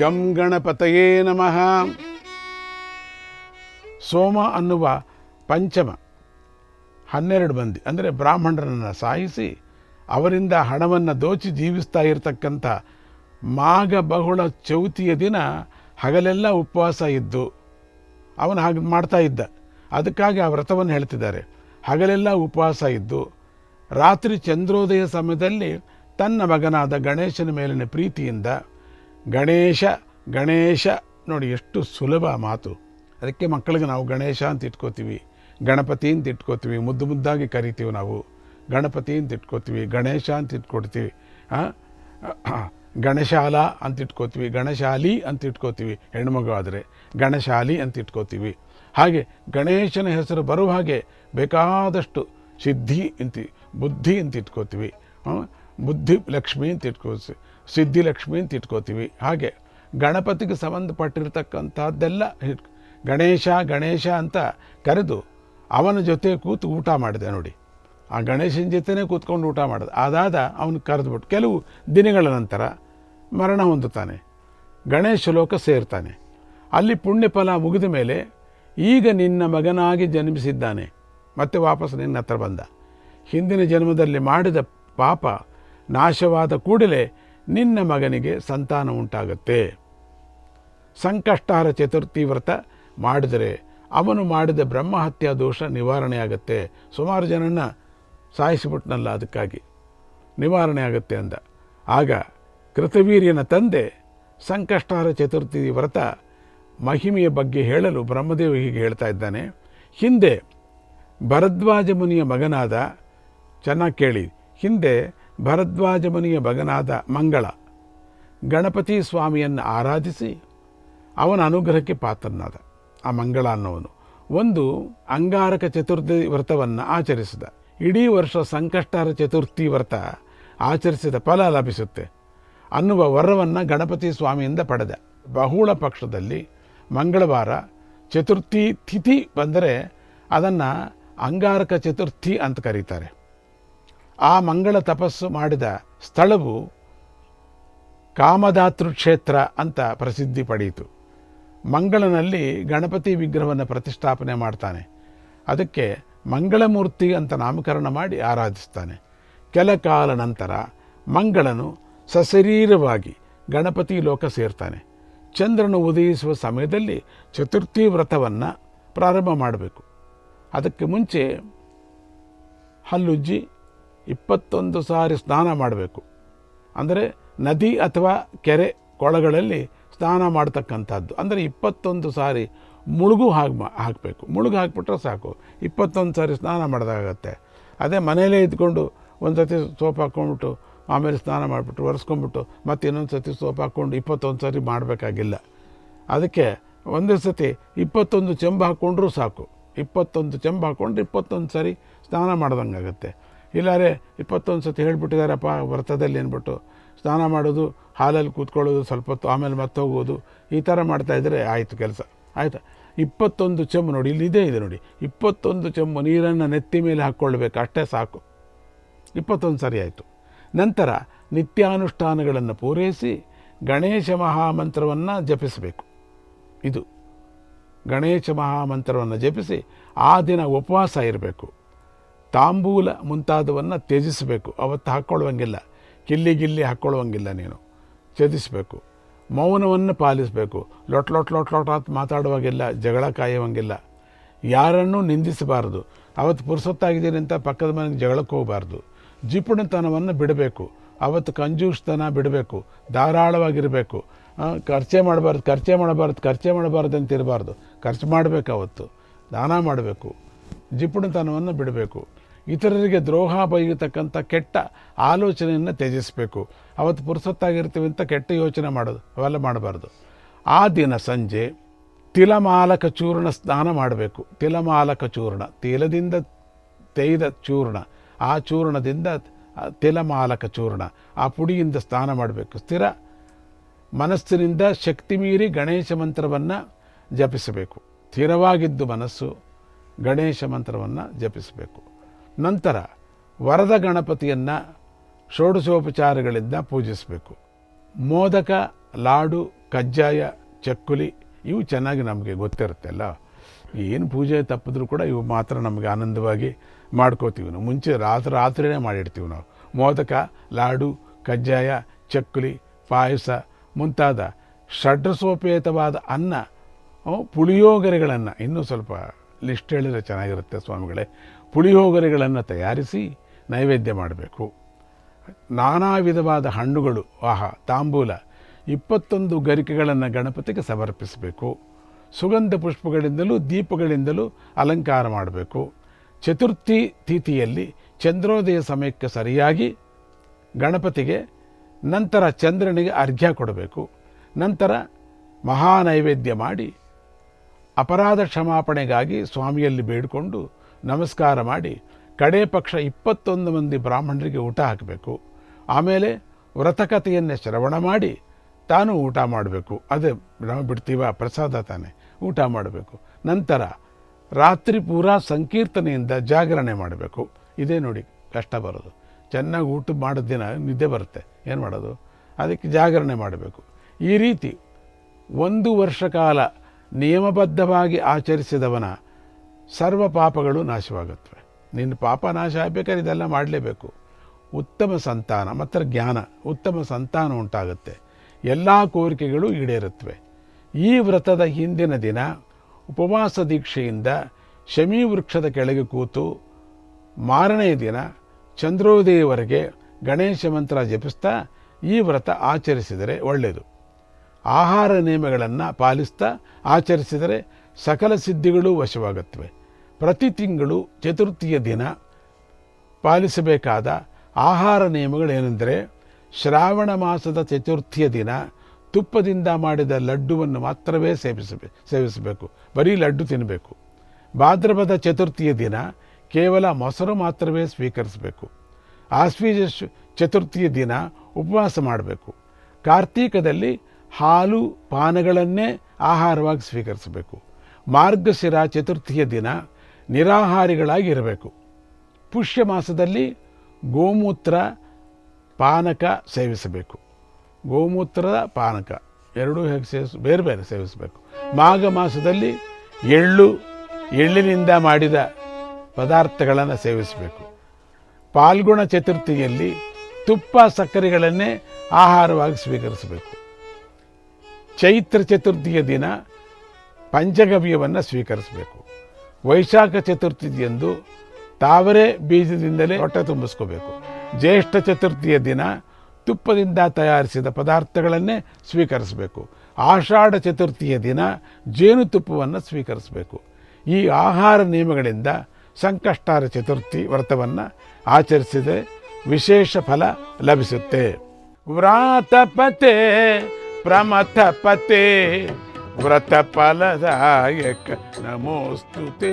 ಗಂ ಗಣಪತಯೇ ನಮಃ. ಸೋಮ ಅನ್ನುವ ಪಂಚಮ, ಹನ್ನೆರಡು ಮಂದಿ, ಅಂದರೆ ಬ್ರಾಹ್ಮಣರನ್ನು ಸಾಯಿಸಿ ಅವರಿಂದ ಹಣವನ್ನು ದೋಚಿ ಜೀವಿಸ್ತಾ ಇರತಕ್ಕಂಥ ಮಾಘ ಬಹುಳ ಚೌತಿಯ ದಿನ ಹಗಲೆಲ್ಲ ಉಪವಾಸ ಇದ್ದು ಅವನು ಹಾಗೆ ಮಾಡ್ತಾ ಇದ್ದ. ಅದಕ್ಕಾಗಿ ಆ ವ್ರತವನ್ನು ಹೇಳ್ತಿದ್ದಾರೆ. ಹಗಲೆಲ್ಲ ಉಪವಾಸ ಇದ್ದು ರಾತ್ರಿ ಚಂದ್ರೋದಯ ಸಮಯದಲ್ಲಿ ತನ್ನ ಮಗನಾದ ಗಣೇಶನ ಮೇಲಿನ ಪ್ರೀತಿಯಿಂದ ಗಣೇಶ ಗಣೇಶ ನೋಡಿ, ಎಷ್ಟು ಸುಲಭ ಮಾತು ಅದಕ್ಕೆ ಮಕ್ಕಳಿಗೆ ನಾವು ಗಣೇಶ ಅಂತ ಇಟ್ಕೋತೀವಿ, ಗಣಪತಿ ಅಂತ ಇಟ್ಕೋತೀವಿ, ಮುದ್ದು ಮುದ್ದಾಗಿ ಕರಿತೀವಿ ನಾವು ಗಣಪತಿ ಅಂತ ಇಟ್ಕೋತೀವಿ, ಗಣೇಶ ಅಂತ ಇಟ್ಕೊಡ್ತೀವಿ? ಗಣಶಾಲ ಅಂತ ಇಟ್ಕೋತೀವಿ, ಗಣಶಾಲಿ ಅಂತ ಇಟ್ಕೋತೀವಿ, ಹೆಣ್ಮಗು ಆದರೆ ಗಣಶಾಲಿ ಅಂತ ಇಟ್ಕೋತೀವಿ ಹಾಗೆ ಗಣೇಶನ ಹೆಸರು ಬರುವ ಹಾಗೆ ಬೇಕಾದಷ್ಟು ಸಿದ್ಧಿ ಅಂತ, ಬುದ್ಧಿ ಅಂತ ಇಟ್ಕೋತೀವಿ? ಬುದ್ಧಿ, ಲಕ್ಷ್ಮಿ ಅಂತ ಇಟ್ಕೋತೀವಿ ಸಿದ್ಧಿ ಲಕ್ಷ್ಮಿ ಅಂತ ಇಟ್ಕೋತೀವಿ. ಹಾಗೆ ಗಣಪತಿಗೆ ಸಂಬಂಧಪಟ್ಟಿರ್ತಕ್ಕಂಥದ್ದೆಲ್ಲ ಗಣೇಶ ಗಣೇಶ ಅಂತ ಕರೆದು ಅವನ ಜೊತೆ ಕೂತು ಊಟ ಮಾಡಿದೆ ನೋಡಿ. ಆ ಗಣೇಶನ ಜೊತೆನೇ ಕೂತ್ಕೊಂಡು ಊಟ ಮಾಡಿದೆ. ಅದಾದ ಅವನು ಕರೆದುಬಿಟ್ಟು ಕೆಲವು ದಿನಗಳ ನಂತರ ಮರಣ ಹೊಂದುತ್ತಾನೆ. ಗಣೇಶ ಲೋಕ ಸೇರ್ತಾನೆ. ಅಲ್ಲಿ ಪುಣ್ಯಫಲ ಮುಗಿದ ಮೇಲೆ ಈಗ ನಿನ್ನ ಮಗನಾಗಿ ಜನ್ಮಿಸಿದ್ದಾನೆ. ಮತ್ತೆ ವಾಪಸ್ ನಿನ್ನ ಹತ್ರ ಬಂದ. ಹಿಂದಿನ ಜನ್ಮದಲ್ಲಿ ಮಾಡಿದ ಪಾಪ ನಾಶವಾದ ಕೂಡಲೇ ನಿನ್ನ ಮಗನಿಗೆ ಸಂತಾನ ಉಂಟಾಗತ್ತೆ. ಸಂಕಷ್ಟಾರ ಚತುರ್ಥಿ ವ್ರತ ಮಾಡಿದರೆ ಅವನು ಮಾಡಿದ ಬ್ರಹ್ಮಹತ್ಯಾ ದೋಷ ನಿವಾರಣೆ ಆಗತ್ತೆ. ಸುಮಾರು ಜನನ ಸಾಯಿಸಿಬಿಟ್ನಲ್ಲ ಅದಕ್ಕಾಗಿ. ನಿವಾರಣೆ ಆಗುತ್ತೆ ಅಂದ. ಆಗ ಕೃತವೀರ್ಯನ ತಂದೆ ಸಂಕಷ್ಟಾರ ಚತುರ್ಥಿ ವ್ರತ ಮಹಿಮೆಯ ಬಗ್ಗೆ ಹೇಳಲು ಬ್ರಹ್ಮದೇವ ಹೀಗೆ ಹೇಳ್ತಾ ಇದ್ದಾನೆ. ಹಿಂದೆ ಭರದ್ವಾಜ ಮುನಿಯ ಮಗನಾದ, ಚೆನ್ನಾಗಿ ಕೇಳಿ, ಹಿಂದೆ ಭರದ್ವಾಜ ಮುನಿಯ ಮಗನಾದ ಮಂಗಳ ಗಣಪತಿ ಸ್ವಾಮಿಯನ್ನು ಆರಾಧಿಸಿ ಅವನ ಅನುಗ್ರಹಕ್ಕೆ ಪಾತ್ರನಾದ. ಆ ಮಂಗಳ ಅನ್ನೋವನು ಒಂದು ಅಂಗಾರಕ ಚತುರ್ಥಿ ವ್ರತವನ್ನು ಆಚರಿಸಿದ. ಇಡೀ ವರ್ಷ ಸಂಕಷ್ಟಹರ ಚತುರ್ಥಿ ವ್ರತ ಆಚರಿಸಿದ ಫಲ ಲಭಿಸುತ್ತೆ ಅನ್ನುವ ವರವನ್ನು ಗಣಪತಿ ಸ್ವಾಮಿಯಿಂದ ಪಡೆದ. ಬಹುಳ ಪಕ್ಷದಲ್ಲಿ ಮಂಗಳವಾರ ಚತುರ್ಥಿ ತಿಥಿ ಬಂದರೆ ಅದನ್ನು ಅಂಗಾರಕ ಚತುರ್ಥಿ ಅಂತ ಕರೀತಾರೆ. ಆ ಮಂಗಳ ತಪಸ್ಸು ಮಾಡಿದ ಸ್ಥಳವು ಕಾಮದಾತೃ ಕ್ಷೇತ್ರ ಅಂತ ಪ್ರಸಿದ್ಧಿ ಪಡೆಯಿತು. ಮಂಗಳನಲ್ಲಿ ಗಣಪತಿ ವಿಗ್ರಹವನ್ನು ಪ್ರತಿಷ್ಠಾಪನೆ ಮಾಡ್ತಾನೆ. ಅದಕ್ಕೆ ಮಂಗಳಮೂರ್ತಿ ಅಂತ ನಾಮಕರಣ ಮಾಡಿ ಆರಾಧಿಸ್ತಾನೆ. ಕೆಲ ಕಾಲ ನಂತರ ಮಂಗಳನು ಸಶರೀರವಾಗಿ ಗಣಪತಿ ಲೋಕ ಸೇರ್ತಾನೆ. ಚಂದ್ರನು ಉದಯಿಸುವ ಸಮಯದಲ್ಲಿ ಚತುರ್ಥಿ ವ್ರತವನ್ನು ಪ್ರಾರಂಭ ಮಾಡಬೇಕು. ಅದಕ್ಕೆ ಮುಂಚೆ ಹಲ್ಲುಜ್ಜಿ ಇಪ್ಪತ್ತೊಂದು ಸಾರಿ ಸ್ನಾನ ಮಾಡಬೇಕು. ಅಂದರೆ ನದಿ ಅಥವಾ ಕೆರೆ ಕೊಳಗಳಲ್ಲಿ ಸ್ನಾನ ಮಾಡ್ತಕ್ಕಂಥದ್ದು. ಅಂದರೆ ಇಪ್ಪತ್ತೊಂದು ಸಾರಿ ಮುಳುಗು ಹಾಗೆ ಮಾ, ಹಾಕಬೇಕು. ಮುಳುಗು ಹಾಕಿಬಿಟ್ರೆ ಸಾಕು. ಇಪ್ಪತ್ತೊಂದು ಸಾರಿ ಸ್ನಾನ ಮಾಡಿದಾಗತ್ತೆ. ಅದೇ ಮನೆಯಲ್ಲೇ ಇದ್ಕೊಂಡು ಒಂದು ಸತಿ ಸೋಪ್ ಹಾಕ್ಕೊಂಡ್ಬಿಟ್ಟು, ಆಮೇಲೆ ಸ್ನಾನ ಮಾಡಿಬಿಟ್ಟು, ಒರೆಸ್ಕೊಂಡ್ಬಿಟ್ಟು ಮತ್ತೆ ಇನ್ನೊಂದು ಸತಿ ಸೋಪ್ ಹಾಕ್ಕೊಂಡು ಇಪ್ಪತ್ತೊಂದು ಸಾರಿ ಮಾಡಬೇಕಾಗಿಲ್ಲ. ಅದಕ್ಕೆ ಒಂದೇ ಸತಿ ಇಪ್ಪತ್ತೊಂದು ಚೆಂಬು ಹಾಕ್ಕೊಂಡ್ರೂ ಸಾಕು. ಇಪ್ಪತ್ತೊಂದು ಚೆಂಬು ಹಾಕ್ಕೊಂಡ್ರೆ ಇಪ್ಪತ್ತೊಂದು ಸಾರಿ ಸ್ನಾನ ಮಾಡ್ದಂಗೆ ಆಗುತ್ತೆ ಇಲ್ಲಾರೆ ಇಪ್ಪತ್ತೊಂದು ಸತಿ ಹೇಳ್ಬಿಟ್ಟಿದಾರಪ್ಪ ವ್ರತದಲ್ಲಿ ಅಂದ್ಬಿಟ್ಟು. ಸ್ನಾನ ಮಾಡೋದು, ಹಾಲಲ್ಲಿ ಕೂತ್ಕೊಳ್ಳೋದು ಸ್ವಲ್ಪ ಹೊತ್ತು, ಆಮೇಲೆ ಮತ್ತೆ ಹೋಗೋದು, ಈ ಥರ ಮಾಡ್ತಾಯಿದ್ರೆ ಆಯಿತು ಕೆಲಸ. ಆಯಿತಾ? ಇಪ್ಪತ್ತೊಂದು ಚೆಮ್ಮು ನೋಡಿ ಇಲ್ಲಿದೆ ಇದೆ ನೋಡಿ. ಇಪ್ಪತ್ತೊಂದು ಚೆಮ್ಮು ನೀರನ್ನು ನೆತ್ತಿ ಮೇಲೆ ಹಾಕ್ಕೊಳ್ಬೇಕು, ಅಷ್ಟೇ ಸಾಕು. ಇಪ್ಪತ್ತೊಂದು ಸರಿ ಆಯಿತು. ನಂತರ ನಿತ್ಯಾನುಷ್ಠಾನಗಳನ್ನು ಪೂರೈಸಿ ಗಣೇಶ ಮಹಾಮಂತ್ರವನ್ನು ಜಪಿಸಬೇಕು. ಇದು ಗಣೇಶ ಮಹಾಮಂತ್ರವನ್ನು ಜಪಿಸಿ ಆ ದಿನ ಉಪವಾಸ ಇರಬೇಕು. ತಾಂಬೂಲ ಮುಂತಾದವನ್ನು ತ್ಯಜಿಸಬೇಕು. ಅವತ್ತು ಹಾಕ್ಕೊಳ್ಳುವಂಗಿಲ್ಲ ಕಿಲ್ಲಿ ಗಿಲ್ಲಿ ಹಾಕ್ಕೊಳ್ಳುವಂಗಿಲ್ಲ ನೀನು. ತ್ಯಜಿಸಬೇಕು. ಮೌನವನ್ನು ಪಾಲಿಸಬೇಕು. ಲೊಟ್ ಲೊಟ್ ಲೊಟ್ ಲೊಟ್ ಅಂತ ಮಾತಾಡುವಾಗಿಲ್ಲ ಜಗಳ ಕಾಯುವಂಗಿಲ್ಲ. ಯಾರನ್ನೂ ನಿಂದಿಸಬಾರದು. ಅವತ್ತು ಪುರುಸೊತ್ತಾಗಿದ್ದೀನಿ ಅಂತ ಪಕ್ಕದ ಮನೆಗೆ ಜಗಳಕ್ಕೆ ಹೋಗಬಾರ್ದು. ಜಿಪುಣತನವನ್ನು ಬಿಡಬೇಕು. ಅವತ್ತು ಕಂಜೂಸ್ತನ ಬಿಡಬೇಕು. ಧಾರಾಳವಾಗಿರಬೇಕು. ಖರ್ಚೆ ಮಾಡಬಾರ್ದು ಖರ್ಚೆ ಮಾಡಬಾರ್ದು ಖರ್ಚೆ ಮಾಡಬಾರ್ದು ಅಂತ ಇರಬಾರ್ದು. ಖರ್ಚು ಮಾಡಬೇಕು ಅವತ್ತು. ದಾನ ಮಾಡಬೇಕು. ಜಿಪುಣತನವನ್ನು ಬಿಡಬೇಕು. ಇತರರಿಗೆ ದ್ರೋಹ ಬೈಯತಕ್ಕಂಥ ಕೆಟ್ಟ ಆಲೋಚನೆಯನ್ನು ತ್ಯಜಿಸಬೇಕು. ಅವತ್ತು ಪುರುಸತ್ತಾಗಿರ್ತೀವಿ ಅಂತ ಕೆಟ್ಟ ಯೋಚನೆ ಮಾಡೋದು, ಅವೆಲ್ಲ ಮಾಡಬಾರ್ದು. ಆ ದಿನ ಸಂಜೆ ತಿಲಮಾಲಕ ಚೂರ್ಣ ಸ್ನಾನ ಮಾಡಬೇಕು. ತಿಲಮಾಲಕ ಚೂರ್ಣ, ತಿಲದಿಂದ ತೆಯ್ದ ಚೂರ್ಣ, ಆ ಚೂರ್ಣದಿಂದ ತಿಲಮಾಲಕ ಚೂರ್ಣ, ಆ ಪುಡಿಯಿಂದ ಸ್ನಾನ ಮಾಡಬೇಕು. ಸ್ಥಿರ ಮನಸ್ಸಿನಿಂದ ಶಕ್ತಿ ಮೀರಿ ಗಣೇಶ ಮಂತ್ರವನ್ನು ಜಪಿಸಬೇಕು. ಸ್ಥಿರವಾಗಿದ್ದು ಮನಸ್ಸು ಗಣೇಶ ಮಂತ್ರವನ್ನು ಜಪಿಸಬೇಕು. ನಂತರ ವರದ ಗಣಪತಿಯನ್ನು ಷೋಡಶೋಪಚಾರಗಳಿಂದ ಪೂಜಿಸಬೇಕು. ಮೋದಕ, ಲಾಡು, ಕಜ್ಜಾಯ, ಚಕ್ಕುಲಿ ಇವು ಚೆನ್ನಾಗಿ ನಮಗೆ ಗೊತ್ತಿರುತ್ತಲ್ಲ. ಏನು ಪೂಜೆ ತಪ್ಪಿದ್ರೂ ಕೂಡ ಇವು ಮಾತ್ರ ನಮಗೆ ಆನಂದವಾಗಿ ಮಾಡ್ಕೋತೀವಿ ನಾವು. ಮುಂಚೆ ರಾತ್ರಿ ರಾತ್ರಿನೇ ಮಾಡಿಡ್ತೀವಿ ನಾವು. ಮೋದಕ, ಲಾಡು, ಕಜ್ಜಾಯ, ಚಕ್ಕುಲಿ, ಪಾಯಸ ಮುಂತಾದ ಷಡ್ರಸೋಪೇತವಾದ ಅನ್ನ ಪುಳಿಯೋಗರೆಗಳನ್ನು ಇನ್ನೂ ಸ್ವಲ್ಪ ಲಿಸ್ಟ್ ಹೇಳಿದರೆ ಚೆನ್ನಾಗಿರುತ್ತೆ ಸ್ವಾಮಿಗಳೇ. ಪುಳಿಯೋಗರೆಗಳನ್ನು ತಯಾರಿಸಿ ನೈವೇದ್ಯ ಮಾಡಬೇಕು. ನಾನಾ ವಿಧವಾದ ಹಣ್ಣುಗಳು, ಆಹಾ, ತಾಂಬೂಲ, ಇಪ್ಪತ್ತೊಂದು ಗರಿಕೆಗಳನ್ನು ಗಣಪತಿಗೆ ಸಮರ್ಪಿಸಬೇಕು. ಸುಗಂಧ ಪುಷ್ಪಗಳಿಂದಲೂ, ದೀಪಗಳಿಂದಲೂ ಅಲಂಕಾರ ಮಾಡಬೇಕು. ಚತುರ್ಥಿ ತಿಥಿಯಲ್ಲಿ ಚಂದ್ರೋದಯ ಸಮಯಕ್ಕೆ ಸರಿಯಾಗಿ ಗಣಪತಿಗೆ ನಂತರ ಚಂದ್ರನಿಗೆ ಅರ್ಘ್ಯ ಕೊಡಬೇಕು. ನಂತರ ಮಹಾನೈವೇದ್ಯ ಮಾಡಿ ಅಪರಾಧ ಕ್ಷಮಾಪಣೆಗಾಗಿ ಸ್ವಾಮಿಯಲ್ಲಿ ಬೇಡಿಕೊಂಡು ನಮಸ್ಕಾರ ಮಾಡಿ ಕಡೇ ಪಕ್ಷ ಇಪ್ಪತ್ತೊಂದು ಮಂದಿ ಬ್ರಾಹ್ಮಣರಿಗೆ ಊಟ ಹಾಕಬೇಕು. ಆಮೇಲೆ ವ್ರತಕಥೆಯನ್ನೇ ಶ್ರವಣ ಮಾಡಿ ತಾನು ಊಟ ಮಾಡಬೇಕು. ಅದೇ ನಾವು ಬಿಡ್ತೀವ? ಪ್ರಸಾದ ತಾನೇ. ಊಟ ಮಾಡಬೇಕು. ನಂತರ ರಾತ್ರಿ ಪೂರಾ ಸಂಕೀರ್ತನೆಯಿಂದ ಜಾಗರಣೆ ಮಾಡಬೇಕು. ಇದೇ ನೋಡಿ ಕಷ್ಟ ಬರೋದು. ಚೆನ್ನಾಗಿ ಊಟ ಮಾಡಿದ ದಿನ ನಿದ್ದೆ ಬರುತ್ತೆ. ಏನು ಮಾಡೋದು? ಅದಕ್ಕೆ ಜಾಗರಣೆ ಮಾಡಬೇಕು. ಈ ರೀತಿ ಒಂದು ವರ್ಷ ಕಾಲ ನಿಯಮಬದ್ಧವಾಗಿ ಆಚರಿಸಿದವನ ಸರ್ವ ಪಾಪಗಳು ನಾಶವಾಗುತ್ತವೆ. ನಿನ್ನ ಪಾಪ ನಾಶ ಆಗಬೇಕಾದ್ರೆ ಇದೆಲ್ಲ ಮಾಡಲೇಬೇಕು. ಉತ್ತಮ ಸಂತಾನ ಮತ್ತು ಜ್ಞಾನ, ಉತ್ತಮ ಸಂತಾನ ಉಂಟಾಗುತ್ತೆ. ಎಲ್ಲ ಕೋರಿಕೆಗಳು ಈಡೇರುತ್ತವೆ. ಈ ವ್ರತದ ಹಿಂದಿನ ದಿನ ಉಪವಾಸ ದೀಕ್ಷೆಯಿಂದ ಶಮೀ ವೃಕ್ಷದ ಕೆಳಗೆ ಕೂತು ಮಾರನೆಯ ದಿನ ಚಂದ್ರೋದಯವರೆಗೆ ಗಣೇಶ ಮಂತ್ರ ಜಪಿಸ್ತಾ ಈ ವ್ರತ ಆಚರಿಸಿದರೆ ಒಳ್ಳೆಯದು. ಆಹಾರ ನಿಯಮಗಳನ್ನು ಪಾಲಿಸ್ತಾ ಆಚರಿಸಿದರೆ ಸಕಲ ಸಿದ್ಧಿಗಳು ವಶವಾಗುತ್ತವೆ. ಪ್ರತಿ ತಿಂಗಳು ಚತುರ್ಥಿಯ ದಿನ ಪಾಲಿಸಬೇಕಾದ ಆಹಾರ ನಿಯಮಗಳೇನೆಂದರೆ ಶ್ರಾವಣ ಮಾಸದ ಚತುರ್ಥಿಯ ದಿನ ತುಪ್ಪದಿಂದ ಮಾಡಿದ ಲಡ್ಡುವನ್ನು ಮಾತ್ರವೇ ಸೇವಿಸಬೇ, ಸೇವಿಸಬೇಕು. ಬರೀ ಲಡ್ಡು ತಿನ್ನಬೇಕು ಭಾದ್ರಪದ ಚತುರ್ಥಿಯ ದಿನ ಕೇವಲ ಮೊಸರು ಮಾತ್ರವೇ ಸ್ವೀಕರಿಸಬೇಕು. ಆಶ್ವೀಜ ಚತುರ್ಥಿಯ ದಿನ ಉಪವಾಸ ಮಾಡಬೇಕು. ಕಾರ್ತೀಕದಲ್ಲಿ ಹಾಲು ಪಾನಗಳನ್ನೇ ಆಹಾರವಾಗಿ ಸ್ವೀಕರಿಸಬೇಕು. ಮಾರ್ಗಶಿರ ಚತುರ್ಥಿಯ ದಿನ ನಿರಾಹಾರಿಗಳಾಗಿ ಇರಬೇಕು ಪುಷ್ಯ ಮಾಸದಲ್ಲಿ ಗೋಮೂತ್ರ ಪಾನಕ ಸೇವಿಸಬೇಕು. ಗೋಮೂತ್ರದ ಪಾನಕ ಎರಡೂ ಹೇಗೆ ಸೇವಿಸ, ಬೇರೆ ಬೇರೆ ಸೇವಿಸಬೇಕು. ಮಾಘ ಮಾಸದಲ್ಲಿ ಎಳ್ಳು, ಎಳ್ಳಿನಿಂದ ಮಾಡಿದ ಪದಾರ್ಥಗಳನ್ನು ಸೇವಿಸಬೇಕು. ಪಾಲ್ಗುಣ ಚತುರ್ಥಿಯಲ್ಲಿ ತುಪ್ಪ ಸಕ್ಕರೆಗಳನ್ನೇ ಆಹಾರವಾಗಿ ಸ್ವೀಕರಿಸಬೇಕು. ಚೈತ್ರ ಚತುರ್ಥಿಯ ದಿನ ಪಂಚಗವ್ಯವನ್ನು ಸ್ವೀಕರಿಸಬೇಕು. ವೈಶಾಖ ಚತುರ್ಥಿಯಂದು ತಾವರೆ ಬೀಜದಿಂದಲೇ ಹೊಟ್ಟೆ ತುಂಬಿಸ್ಕೋಬೇಕು. ಜ್ಯೇಷ್ಠ ಚತುರ್ಥಿಯ ದಿನ ತುಪ್ಪದಿಂದ ತಯಾರಿಸಿದ ಪದಾರ್ಥಗಳನ್ನೇ ಸ್ವೀಕರಿಸಬೇಕು. ಆಷಾಢ ಚತುರ್ಥಿಯ ದಿನ ಜೇನುತುಪ್ಪವನ್ನು ಸ್ವೀಕರಿಸಬೇಕು. ಈ ಆಹಾರ ನಿಯಮಗಳಿಂದ ಸಂಕಷ್ಟಾರ ಚತುರ್ಥಿ ವ್ರತವನ್ನು ಆಚರಿಸಿದರೆ ವಿಶೇಷ ಫಲ ಲಭಿಸುತ್ತೆ. ವ್ರಾತಪತೆ ప్రమథ పతే వ్రత ఫలదాయక నమోస్తుతే.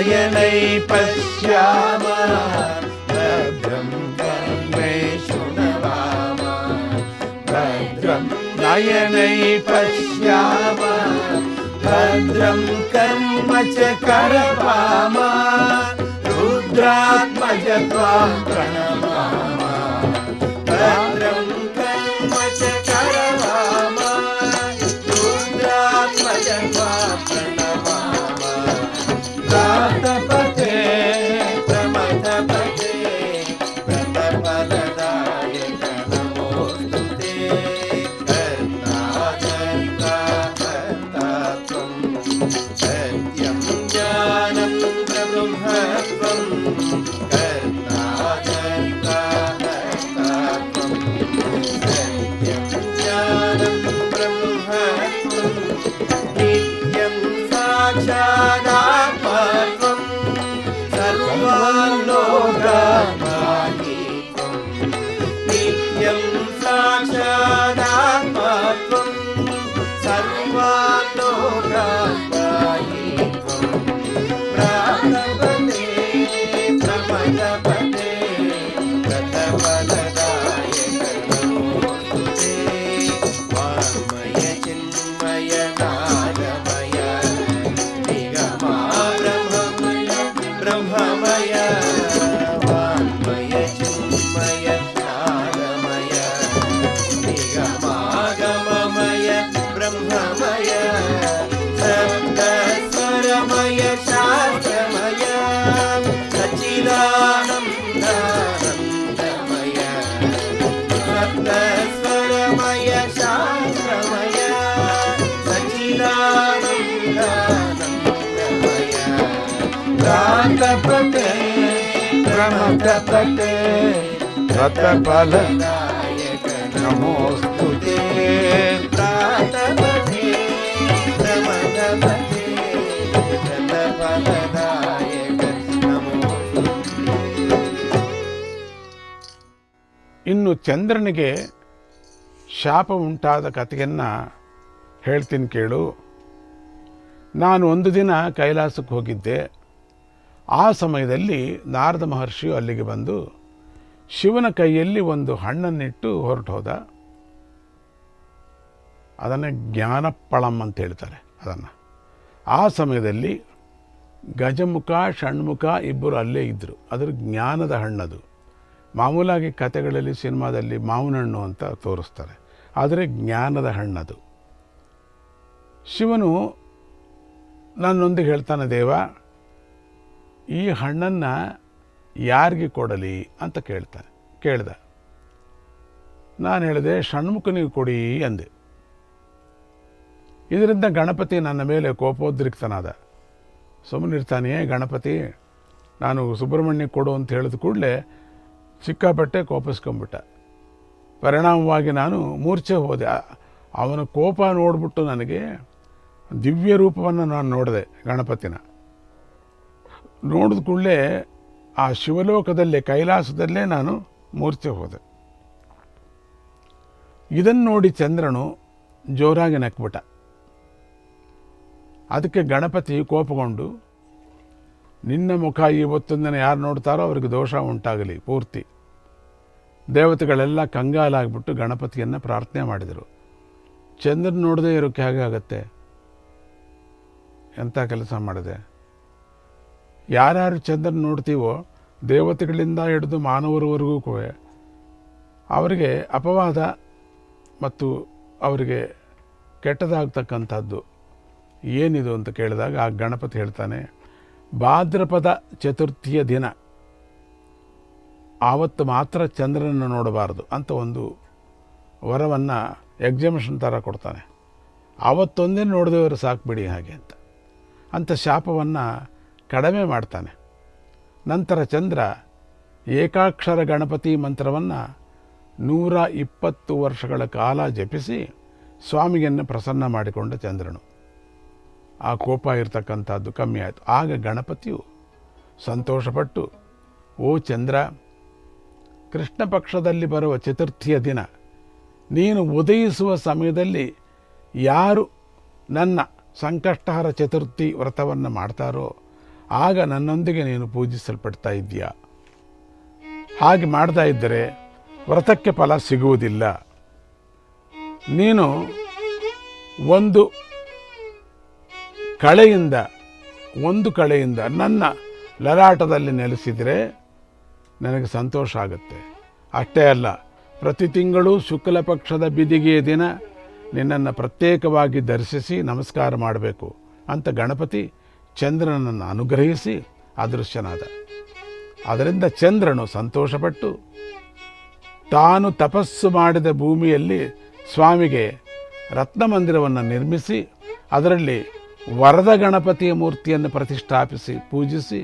नयनै पश्याम भद्रं कर्णै शृणवामा भद्रं नयनै पश्याम भद्रं कर्म च करवाम रुद्रात्मज त्वां प्रणमामः भद्रं कर्म च प्रमथपते रतफल नायक नमोऽस्तु ते प्रातपते प्रमथपते रतफलदायक नमोऽस्तु ಇನ್ನು ಚಂದ್ರನಿಗೆ ಶಾಪ ಉಂಟಾದ ಕಥೆಯನ್ನು ಹೇಳ್ತೀನಿ ಕೇಳು ನಾನು ಒಂದು ದಿನ ಕೈಲಾಸಕ್ಕೆ ಹೋಗಿದ್ದೆ ಆ ಸಮಯದಲ್ಲಿ ನಾರದ ಮಹರ್ಷಿಯು ಅಲ್ಲಿಗೆ ಬಂದು ಶಿವನ ಕೈಯಲ್ಲಿ ಒಂದು ಹಣ್ಣನ್ನಿಟ್ಟು ಹೊರಟು ಹೋದ. ಅದನ್ನು ಜ್ಞಾನಪ್ಪಳಂ ಅಂತ ಹೇಳ್ತಾರೆ ಅದನ್ನು. ಆ ಸಮಯದಲ್ಲಿ ಗಜಮುಖ, ಷಣ್ಮುಖ ಇಬ್ಬರು ಅಲ್ಲೇ ಇದ್ದರು ಅದರ ಜ್ಞಾನದ ಹಣ್ಣದು. ಮಾಮೂಲಾಗಿ ಕತೆಗಳಲ್ಲಿ ಸಿನಿಮಾದಲ್ಲಿ ಮಾವಿನ ಹಣ್ಣು ಅಂತ ತೋರಿಸ್ತಾರೆ. ಆದರೆ ಜ್ಞಾನದ ಹಣ್ಣದು. ಶಿವನು ನನ್ನೊಂದಿಗೆ ಹೇಳ್ತಾನೆ, ದೇವ ಈ ಹಣ್ಣನ್ನು ಯಾರಿಗೆ ಕೊಡಲಿ ಅಂತ ಕೇಳ್ತಾನೆ, ಕೇಳ್ದ. ನಾನು ಹೇಳಿದೆ, ಷಣ್ಮುಖನಿಗೆ ಕೊಡಿ ಅಂದೆ. ಇದರಿಂದ ಗಣಪತಿ ನನ್ನ ಮೇಲೆ ಕೋಪೋದ್ರಿಕ್ತನಾದ. ಸುಮ್ಮನಿರ್ತಾನೆಯೇ ಗಣಪತಿ, ನಾನು ಸುಬ್ರಹ್ಮಣ್ಯ ಕೊಡು ಅಂತ ಹೇಳಿದ ಕೂಡಲೇ ಸಿಕ್ಕಾಪಟ್ಟೆ ಕೋಪಿಸ್ಕೊಂಬಿಟ್ಟ ಪರಿಣಾಮವಾಗಿ ನಾನು ಮೂರ್ಛೆ ಹೋದೆ. ಅವನ ಕೋಪ ನೋಡಿಬಿಟ್ಟು ನನಗೆ ದಿವ್ಯ ರೂಪವನ್ನು ನಾನು ನೋಡಿದೆ ಗಣಪತಿನ. ನೋಡಿದ ಕೂಡಲೇ ಆ ಶಿವಲೋಕದಲ್ಲೇ, ಕೈಲಾಸದಲ್ಲೇ ನಾನು ಮೂರ್ತಿ ಹೋದೆ. ಇದನ್ನು ನೋಡಿ ಚಂದ್ರನು ಜೋರಾಗಿ ನಕ್ಬಿಟ್ಟ. ಅದಕ್ಕೆ ಗಣಪತಿ ಕೋಪಗೊಂಡು, ನಿನ್ನ ಮುಖ ಇವತ್ತೊಂದನ್ನು ಯಾರು ನೋಡ್ತಾರೋ ಅವ್ರಿಗೆ ದೋಷ ಉಂಟಾಗಲಿ, ಪೂರ್ತಿ. ದೇವತೆಗಳೆಲ್ಲ ಕಂಗಾಲಾಗ್ಬಿಟ್ಟು ಗಣಪತಿಯನ್ನು ಪ್ರಾರ್ಥನೆ ಮಾಡಿದರು. ಚಂದ್ರನ ನೋಡದೇ ಇರೋಕ್ಕೆ ಹೇಗೆ ಆಗತ್ತೆ ಎಂಥ ಕೆಲಸ ಮಾಡಿದೆ? ಯಾರ್ಯಾರು ಚಂದ್ರನ ನೋಡ್ತೀವೋ ದೇವತೆಗಳಿಂದ ಹಿಡಿದು ಮಾನವರವರೆಗೂ ಕೂಡ ಅವರಿಗೆ ಅಪವಾದ ಮತ್ತು ಅವರಿಗೆ ಕೆಟ್ಟದಾಗ್ತಕ್ಕಂಥದ್ದು. ಏನಿದು ಅಂತ ಕೇಳಿದಾಗ ಆ ಗಣಪತಿ ಹೇಳ್ತಾನೆ, ಭಾದ್ರಪದ ಚತುರ್ಥಿಯ ದಿನ. ಆವತ್ತು ಮಾತ್ರ ಚಂದ್ರನನ್ನು ನೋಡಬಾರ್ದು ಅಂತ ಒಂದು ವರವನ್ನು ಎಕ್ಸಿಬಿಷನ್ ಥರ ಕೊಡ್ತಾನೆ. ಆವತ್ತೊಂದೇ ನೋಡಿದವರು ಸಾಕು ಬಿಡಿ ಹಾಗೆ ಅಂತ. ಅಂಥ ಶಾಪವನ್ನು ಕಡಿಮೆ ಮಾಡ್ತಾನೆ. ನಂತರ ಚಂದ್ರ ಏಕಾಕ್ಷರ ಗಣಪತಿ ಮಂತ್ರವನ್ನು ನೂರ ಇಪ್ಪತ್ತು ವರ್ಷಗಳ ಕಾಲ ಜಪಿಸಿ ಸ್ವಾಮಿಯನ್ನು ಪ್ರಸನ್ನ ಮಾಡಿಕೊಂಡ ಚಂದ್ರನು. ಆ ಕೋಪ ಇರತಕ್ಕಂಥದ್ದು ಕಮ್ಮಿ ಆಯಿತು. ಆಗ ಗಣಪತಿಯು ಸಂತೋಷಪಟ್ಟು, ಓ ಚಂದ್ರ, ಕೃಷ್ಣ ಪಕ್ಷದಲ್ಲಿ ಬರುವ ಚತುರ್ಥಿಯ ದಿನ ನೀನು ಉದಯಿಸುವ ಸಮಯದಲ್ಲಿ ಯಾರು ನನ್ನ ಸಂಕಷ್ಟಹರ ಚತುರ್ಥಿ ವ್ರತವನ್ನು ಮಾಡ್ತಾರೋ ಆಗ ನನ್ನೊಂದಿಗೆ ನೀನು ಪೂಜಿಸಲ್ಪಡ್ತಾ ಇದ್ದೀಯ? ಹಾಗೆ ಮಾಡ್ತಾ ಇದ್ದರೆ ವ್ರತಕ್ಕೆ ಫಲ ಸಿಗುವುದಿಲ್ಲ. ನೀನು ಒಂದು ಕಳೆಯಿಂದ ಒಂದು ಕಳೆಯಿಂದ ನನ್ನ ಲಲಾಟದಲ್ಲಿ ನೆಲೆಸಿದರೆ ನನಗೆ ಸಂತೋಷ ಆಗುತ್ತೆ. ಅಷ್ಟೇ ಅಲ್ಲ, ಪ್ರತಿ ತಿಂಗಳು ಶುಕ್ಲ ಪಕ್ಷದ ಬಿದಿಗೆಯ ದಿನ ನಿನ್ನನ್ನು ಪ್ರತ್ಯೇಕವಾಗಿ ದರ್ಶಿಸಿ ನಮಸ್ಕಾರ ಮಾಡಬೇಕು ಅಂತ ಗಣಪತಿ ಚಂದ್ರನನ್ನು ಅನುಗ್ರಹಿಸಿ ಅದೃಶ್ಯನಾದ. ಅದರಿಂದ ಚಂದ್ರನು ಸಂತೋಷಪಟ್ಟು ತಾನು ತಪಸ್ಸು ಮಾಡಿದ ಭೂಮಿಯಲ್ಲಿ ಸ್ವಾಮಿಗೆ ರತ್ನಮಂದಿರವನ್ನು ನಿರ್ಮಿಸಿ, ಅದರಲ್ಲಿ ವರದ ಗಣಪತಿಯ ಮೂರ್ತಿಯನ್ನು ಪ್ರತಿಷ್ಠಾಪಿಸಿ ಪೂಜಿಸಿ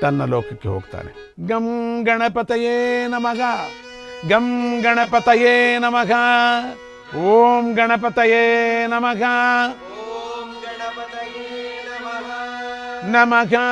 ತನ್ನ ಲೋಕಕ್ಕೆ ಹೋಗ್ತಾನೆ. ಗಂ ಗಣಪತಯೇ ನಮಗ ಗಂ ಗಣಪತಯೇ ನಮಗ ಓಂ ಗಣಪತಯೇ ನಮಃ. நமகா.